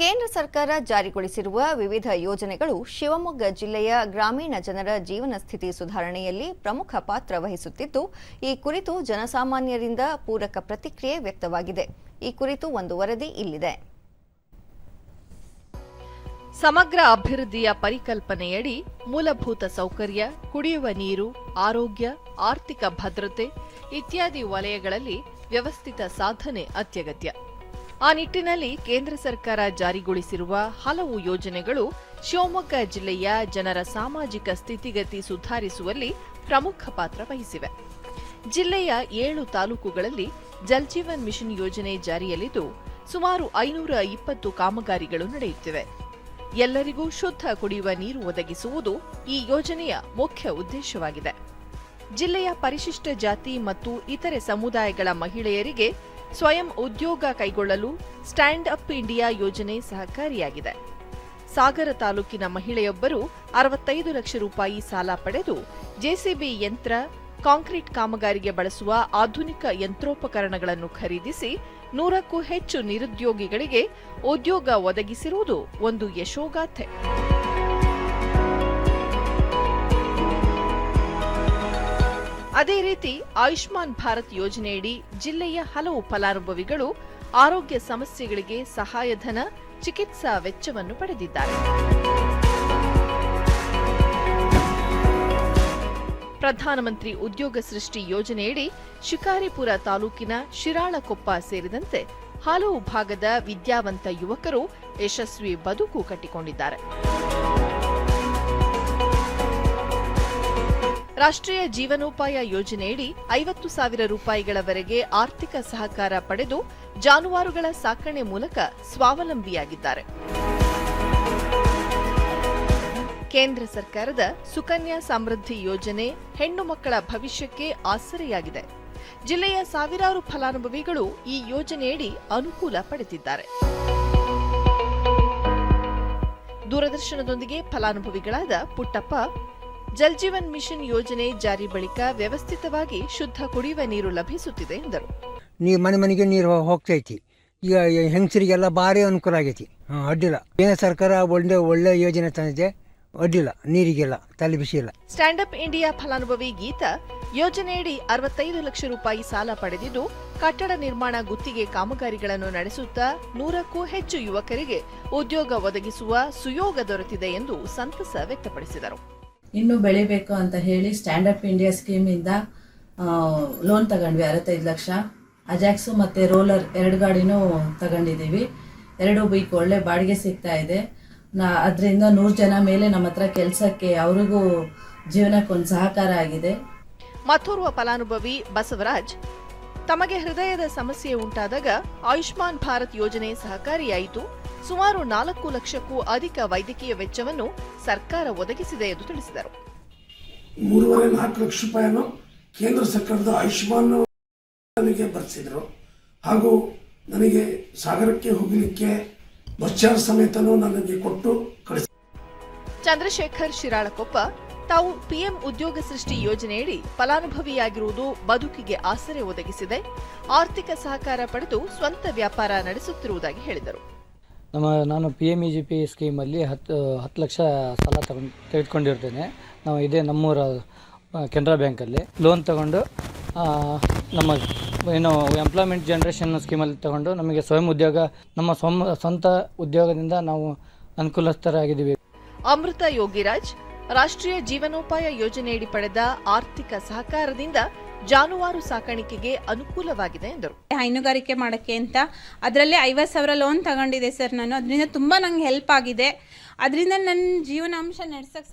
ಕೇಂದ್ರ ಸರ್ಕಾರ ಜಾರಿಗೊಳಿಸಿರುವ ವಿವಿಧ ಯೋಜನೆಗಳು ಶಿವಮೊಗ್ಗ ಜಿಲ್ಲೆಯ ಗ್ರಾಮೀಣ ಜನರ ಜೀವನ ಸ್ಥಿತಿ ಸುಧಾರಣೆಯಲ್ಲಿ ಪ್ರಮುಖ ಪಾತ್ರ ವಹಿಸುತ್ತಿದ್ದು, ಈ ಕುರಿತು ಜನಸಾಮಾನ್ಯರಿಂದ ಪೂರಕ ಪ್ರತಿಕ್ರಿಯೆ ವ್ಯಕ್ತವಾಗಿದೆ. ಈ ಕುರಿತು ಒಂದು ವರದಿ ಇಲ್ಲಿದೆ. ಸಮಗ್ರ ಅಭಿವೃದ್ಧಿಯ ಪರಿಕಲ್ಪನೆಯಡಿ ಮೂಲಭೂತ ಸೌಕರ್ಯ, ಕುಡಿಯುವ ನೀರು, ಆರೋಗ್ಯ, ಆರ್ಥಿಕ ಭದ್ರತೆ ಇತ್ಯಾದಿ ವಲಯಗಳಲ್ಲಿ ವ್ಯವಸ್ಥಿತ ಸಾಧನೆ ಅತ್ಯಗತ್ಯ. ಆ ನಿಟ್ಟಿನಲ್ಲಿ ಕೇಂದ್ರ ಸರ್ಕಾರ ಜಾರಿಗೊಳಿಸಿರುವ ಹಲವು ಯೋಜನೆಗಳು ಶಿವಮೊಗ್ಗ ಜಿಲ್ಲೆಯ ಜನರ ಸಾಮಾಜಿಕ ಸ್ಥಿತಿಗತಿ ಸುಧಾರಿಸುವಲ್ಲಿ ಪ್ರಮುಖ ಪಾತ್ರ ವಹಿಸಿವೆ. ಜಿಲ್ಲೆಯ ಏಳು ತಾಲೂಕುಗಳಲ್ಲಿ ಜಲ್ಜೀವನ್ ಮಿಷನ್ ಯೋಜನೆ ಜಾರಿಯಲ್ಲಿದ್ದು, ಸುಮಾರು ಐನೂರ ಇಪ್ಪತ್ತು ಕಾಮಗಾರಿಗಳು ನಡೆಯುತ್ತಿವೆ. ಎಲ್ಲರಿಗೂ ಶುದ್ಧ ಕುಡಿಯುವ ನೀರು ಒದಗಿಸುವುದು ಈ ಯೋಜನೆಯ ಮುಖ್ಯ ಉದ್ದೇಶವಾಗಿದೆ. ಜಿಲ್ಲೆಯ ಪರಿಶಿಷ್ಟ ಜಾತಿ ಮತ್ತು ಇತರೆ ಸಮುದಾಯಗಳ ಮಹಿಳೆಯರಿಗೆ ಸ್ವಯಂ ಉದ್ಯೋಗ ಕೈಗೊಳ್ಳಲು ಸ್ಟ್ಯಾಂಡ್ ಅಪ್ ಇಂಡಿಯಾ ಯೋಜನೆ ಸಹಕಾರಿಯಾಗಿದೆ. ಸಾಗರ ತಾಲೂಕಿನ ಮಹಿಳೆಯೊಬ್ಬರು ಅರವತ್ತೈದು ಲಕ್ಷ ರೂಪಾಯಿ ಸಾಲ ಪಡೆದು ಜೆಸಿಬಿ ಯಂತ್ರ, ಕಾಂಕ್ರೀಟ್ ಕಾಮಗಾರಿಗೆ ಬಳಸುವ ಆಧುನಿಕ ಯಂತ್ರೋಪಕರಣಗಳನ್ನು ಖರೀದಿಸಿ ನೂರಕ್ಕೂ ಹೆಚ್ಚು ನಿರುದ್ಯೋಗಿಗಳಿಗೆ ಉದ್ಯೋಗ ಒದಗಿಸಿರುವುದು ಒಂದು ಯಶೋಗಾಥೆ. ಅದೇ ರೀತಿ ಆಯುಷ್ಮಾನ್ ಭಾರತ್ ಯೋಜನೆಯಡಿ ಜಿಲ್ಲೆಯ ಹಲವು ಫಲಾನುಭವಿಗಳು ಆರೋಗ್ಯ ಸಮಸ್ಯೆಗಳಿಗೆ ಸಹಾಯಧನ ಚಿಕಿತ್ಸಾ ವೆಚ್ಚವನ್ನು ಪಡೆದಿದ್ದಾರೆ. ಪ್ರಧಾನಮಂತ್ರಿ ಉದ್ಯೋಗ ಸೃಷ್ಟಿ ಯೋಜನೆಯಡಿ ಶಿಕಾರಿಪುರ ತಾಲೂಕಿನ ಶಿರಾಳಕೊಪ್ಪ ಸೇರಿದಂತೆ ಹಲವು ಭಾಗದ ವಿದ್ಯಾವಂತ ಯುವಕರು ಯಶಸ್ವಿ ಬದುಕು ಕಟ್ಟಿಕೊಂಡಿದ್ದಾರೆ. ರಾಷ್ಟ್ರೀಯ ಜೀವನೋಪಾಯ ಯೋಜನೆಯಡಿ ಐವತ್ತು ಸಾವಿರ ರೂಪಾಯಿಗಳವರೆಗೆ ಆರ್ಥಿಕ ಸಹಕಾರ ಪಡೆದು ಜಾನುವಾರುಗಳ ಸಾಕಣೆ ಮೂಲಕ ಸ್ವಾವಲಂಬಿಯಾಗಿದ್ದಾರೆ. ಕೇಂದ್ರ ಸರ್ಕಾರದ ಸುಕನ್ಯಾ ಸಮೃದ್ಧಿ ಯೋಜನೆ ಹೆಣ್ಣು ಮಕ್ಕಳ ಭವಿಷ್ಯಕ್ಕೆ ಆಸರೆಯಾಗಿದೆ. ಜಿಲ್ಲೆಯ ಸಾವಿರಾರು ಫಲಾನುಭವಿಗಳು ಈ ಯೋಜನೆಯಡಿ ಅನುಕೂಲ ಪಡೆದಿದ್ದಾರೆ. ದೂರದರ್ಶನದೊಂದಿಗೆ ಫಲಾನುಭವಿಗಳಾದ ಪುಟ್ಟಪ್ಪ ಜಲ್ಜೀವನ್ ಮಿಷನ್ ಯೋಜನೆ ಜಾರಿ ಬಳಿಕ ವ್ಯವಸ್ಥಿತವಾಗಿ ಶುದ್ಧ ಕುಡಿಯುವ ನೀರು ಲಭಿಸುತ್ತಿದೆ ಎಂದರು. ನೀರು ಮನೆ ಮನೆಗೆ ನೀರು ಹೋಗ್ತೈತಿ. ಈಗ ಹೆಂಗಸರಿಗೆಲ್ಲ ಭಾರಿ ಅನುಕೂಲ ಆಗೈತಿ. ಅಡ್ಡಿಲ್ಲ. ಕೇಂದ್ರ ಸರ್ಕಾರ ಒಳ್ಳೆ ಒಳ್ಳೆ ಯೋಜನೆ ತಂದಿದೆ. ಅಡ್ಡಿಲ್ಲ. ನೀರಿಗೆಲ್ಲ ತಲೆ ಬಿಸಿ ಇಲ್ಲ ಸ್ಟ್ಯಾಂಡ್ ಅಪ್ ಇಂಡಿಯಾ ಫಲಾನುಭವಿ ಗೀತಾ ಯೋಜನೆಯಡಿ ಅರವತ್ತೈದು ಲಕ್ಷ ರೂಪಾಯಿ ಸಾಲ ಪಡೆದಿದ್ದು ಕಟ್ಟಡ ನಿರ್ಮಾಣ ಗುತ್ತಿಗೆ ಕಾಮಗಾರಿಗಳನ್ನು ನಡೆಸುತ್ತಾ ನೂರಕ್ಕೂ ಹೆಚ್ಚು ಯುವಕರಿಗೆ ಉದ್ಯೋಗ ಒದಗಿಸುವ ಸುಯೋಗ ದೊರೆತಿದೆ ಎಂದು ಸಂತಸ ವ್ಯಕ್ತಪಡಿಸಿದರು. ಇನ್ನು ಬೆಳಿಬೇಕು ಅಂತ ಹೇಳಿ ಸ್ಟ್ಯಾಂಡ್ ಅಪ್ ಇಂಡಿಯಾ ಸ್ಕೀಮಿಂದ ಲೋನ್ ತಗೊಂಡ್ವಿ ಅರವತ್ತೈದು ಲಕ್ಷ. ಅಜಾಕ್ಸು ಮತ್ತು ರೋಲರ್ ಎರಡು ಗಾಡಿನೂ ತಗೊಂಡಿದ್ದೀವಿ ಎರಡು ಬೈಕ್ ಒಳ್ಳೆ ಬಾಡಿಗೆ ಸಿಗ್ತಾ ಇದೆ. ನಾ, ಅದರಿಂದ ನೂರು ಜನ ಮೇಲೆ ನಮ್ಮ ಹತ್ರ ಕೆಲಸಕ್ಕೆ ಅವರಿಗೂ ಜೀವನಕ್ಕೊಂದು ಸಹಕಾರ ಆಗಿದೆ. ಮತ್ತೋರ್ವ ಫಲಾನುಭವಿ ಬಸವರಾಜ್ ತಮಗೆ ಹೃದಯದ ಸಮಸ್ಯೆ ಉಂಟಾದಾಗ ಆಯುಷ್ಮಾನ್ ಭಾರತ್ ಯೋಜನೆ ಸಹಕಾರಿಯಾಯಿತು. ಸುಮಾರು ನಾಲ್ಕು ಲಕ್ಷಕ್ಕೂ ಅಧಿಕ ವೈದ್ಯಕೀಯ ವೆಚ್ಚವನ್ನು ಸರ್ಕಾರ ಒದಗಿಸಿದೆ ಎಂದು ತಿಳಿಸಿದರು. ಮೂರುವರೆ ನಾಲ್ಕು ಲಕ್ಷ ರೂಪಾಯಿಯನ್ನು ಕೇಂದ್ರ ಸರ್ಕಾರದ ಆಯುಷ್ಮಾನ್ ನನಗೆ ಬರೆಸಿದ್ರು. ಹಾಗೂ ನನಗೆ ಸಾಗರಕ್ಕೆ ಹೋಗಲಿಕ್ಕೆ ಬಸ್ ಚಾರ್ಜ್ ಸಮೇತನೂ ನನಗೆ ಕೊಟ್ಟು ಕಳಿಸಿ ಚಂದ್ರಶೇಖರ್ ಶಿರಾಳಕೊಪ್ಪ ತಾವು ಪಿಎಂ ಉದ್ಯೋಗ ಸೃಷ್ಟಿ ಯೋಜನೆಯಡಿ ಫಲಾನುಭವಿಯಾಗಿರುವುದು ಬದುಕಿಗೆ ಆಸರೆ ಒದಗಿಸಿದೆ. ಆರ್ಥಿಕ ಸಹಕಾರ ಪಡೆದು ಸ್ವಂತ ವ್ಯಾಪಾರ ನಡೆಸುತ್ತಿರುವುದಾಗಿ ಹೇಳಿದರು. ನಮ್ಮ ನಾನು P M E G P ಸ್ಕೀಮಲ್ಲಿ ಹತ್ತು ಹತ್ತು ಲಕ್ಷ ಸಾಲ ತಗೊಂಡು ತೆಗೆದುಕೊಂಡಿರ್ತೇನೆ. ನಾವು ಇದೇ ನಮ್ಮೂರ ಕೆನರಾ ಬ್ಯಾಂಕಲ್ಲಿ. ಲೋನ್ ತಗೊಂಡು ನಮ್ಮ ಏನು ಎಂಪ್ಲಾಯ್ಮೆಂಟ್ ಜನ್ರೇಷನ್ ಸ್ಕೀಮಲ್ಲಿ ತಗೊಂಡು ನಮಗೆ ಸ್ವಯಂ ಉದ್ಯೋಗ ನಮ್ಮ ಸ್ವ ಸ್ವಂತ ಉದ್ಯೋಗದಿಂದ ನಾವು ಅನುಕೂಲಸ್ಥರಾಗಿದ್ದೀವಿ. ಅಮೃತ ಯೋಗಿರಾಜ್ ರಾಷ್ಟ್ರೀಯ ಜೀವನೋಪಾಯ ಯೋಜನೆಯಡಿ ಪಡೆದ ಆರ್ಥಿಕ ಸಹಕಾರದಿಂದ ಜಾನುವಾರು ಸಾಕಾಣಿಕೆಗೆ ಅನುಕೂಲವಾಗಿದೆ ಎಂದರು. ಹೈನುಗಾರಿಕೆ ಮಾಡೋಕ್ಕೆ ಅಂತ. ಅದರಲ್ಲಿ ಐವತ್ತು ಸಾವಿರ ಲೋನ್ ತಗೊಂಡಿದ್ದೆ ಸರ್ ನಾನು. ಅದರಿಂದ ತುಂಬ ನಂಗೆ ಹೆಲ್ಪ್ ಆಗಿದೆ. ಅದರಿಂದ ನನ್ನ ಜೀವನಾಂಶ ನಡೆಸೋಕ್ಕೆ